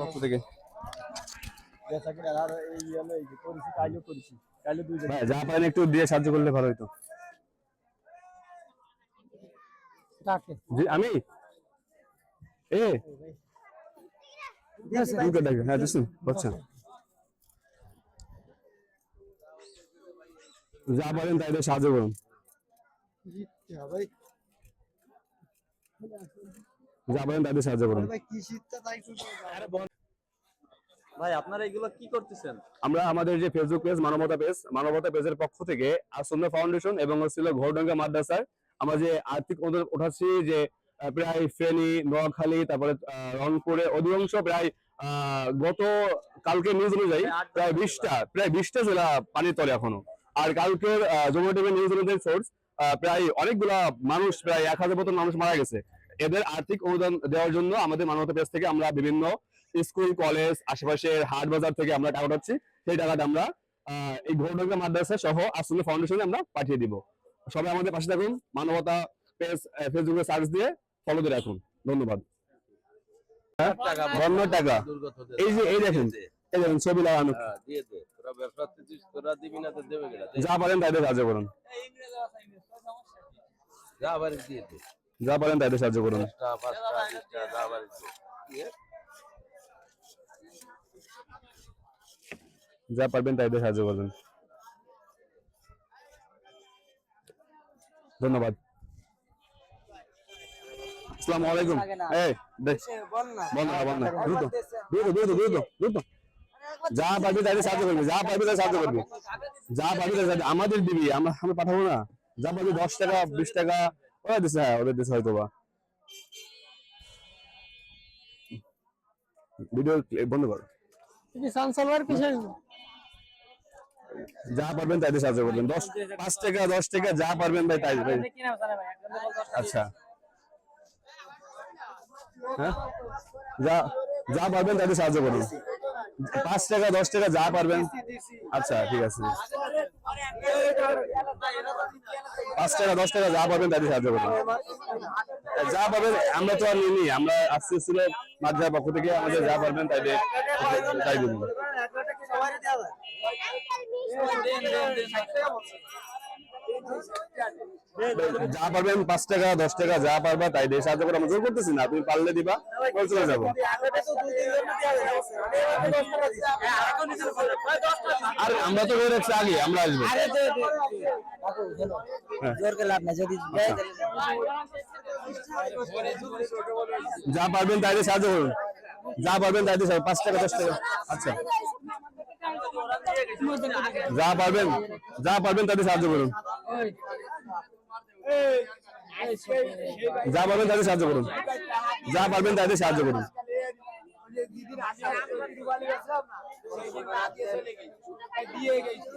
পক্ষ থেকে। এই যে পারেন একটু দিয়ে সাহায্য করলে ভালো হতো আমি? এ? হ্যাঁ দিচ্ছেন বলছেন যা পারেন তাই সাহায্য করুন। যা পারেন তাই সাহায্য করুন। ভাই আপনারা এগুলো কি করতেছেন? আমরা আমাদের যে ফেসবুক পেজ মানবতা পেজ মানবতা পেজের পক্ষ থেকে আসন্না ফাউন্ডেশন এবং হচ্ছিল ঘোরডাঙ্গা মাদ্রাসার আমরা যে আর্থিক অনুদান উঠাচ্ছি যে প্রায় ফেনী নোয়াখালী তারপরে রংপুরে অধিকাংশ প্রায় আহ, গত কালকে নিউজ অনুযায়ী প্রায় বিশটা প্রায় বিশটা জেলা পানির তলে এখনও। আর কালকের জমা টিভি নিউজ অনুযায়ী সোর্স প্রায় অনেকগুলা মানুষ প্রায় এক হাজার মতন মানুষ মারা গেছে। এদের আর্থিক অনুদান দেওয়ার জন্য আমাদের মানবতা পেজ থেকে আমরা বিভিন্ন স্কুল কলেজ আশেপাশের হাট বাজার থেকে আমরা টাকা উঠাচ্ছি সেই টাকাটা আমরা এই ঘোরডঙ্গা মাদ্রাসা সহ আসলে ফাউন্ডেশনে আমরা পাঠিয়ে দিব। সবাই আমাদের পাশে থাকুন মানবতা পেজ ফেসবুকে সার্চ দিয়ে ফলো দিয়ে রাখুন। ধন্যবাদ। টাকা টাকা এই যে এই দেখেন এই দেখেন ছবি লাগানো। হ্যাঁ, দিয়ে দে। তোরা ব্যবসা করতেছিস, তোরা দিবি না তো দেবে কেডা? দে। যা পারেন তাদের সাহায্য করুন। যা আবার দিয়ে দে। যা পারেন তাদের সাহায্য করুন। যা। পারবেন তাদের সাহায্য করবেন ধন্যবাদ। আসসালামু আলাইকুম। এই দেখ। বন্ধ না। দ্রুত দ্রুত দ্রুত দ্রুত দ্রুত। যা পারবি তাদের সাহায্য করবি যা পারবি তাদের সাহায্য করবি। যা পারবি তাদের আমাদের দিবি আমরা আমি পাঠাবো না। যা পারবি দশ টাকা বিশ টাকা ওরা দিছে হ্যাঁ ওদের দিছে হয়তো বা ভিডিও বন্ধ কর। যা পারবেন তাই সাহায্য করবেন দশ পাঁচ টাকা দশ টাকা যা পারবেন ভাই তাই ভাই। আচ্ছা। হ্যাঁ? যা যা পারবেন তাদের সাহায্য করুন পাঁচ টাকা দশ টাকা যা পারবেন। আচ্ছা ঠিক আছে। পাঁচ টাকা, দশ টাকা যা পাবেন তাদের সাহায্য করবেন। যা পাবেন আমরা তো আর নিই আমরা আসতে ছিল মাদ্রাসার পক্ষ থেকে, আমাদের যা পারবেন তাই তাই দিন যা পারবেন পাঁচ টাকা দশ টাকা যা পারবা তাই দিয়ে সাহায্য করে আমরা জোর করতেছি না তুমি পারলে দিবা চলে যাব। আর আমরা তো করে রাখছি আগে আমরা আসব। না যদি যা পারবেন তাই দিয়ে সাহায্য করুন। যা পারবেন তাই দিয়ে পাঁচ টাকা দশ টাকা। আচ্ছা। যা পারবেন যা পারবেন তাদের সাহায্য করুন। যা পারবেন তাদের সাহায্য করুন। যা পারবেন তাদের সাহায্য করুন। দিয়ে গেছি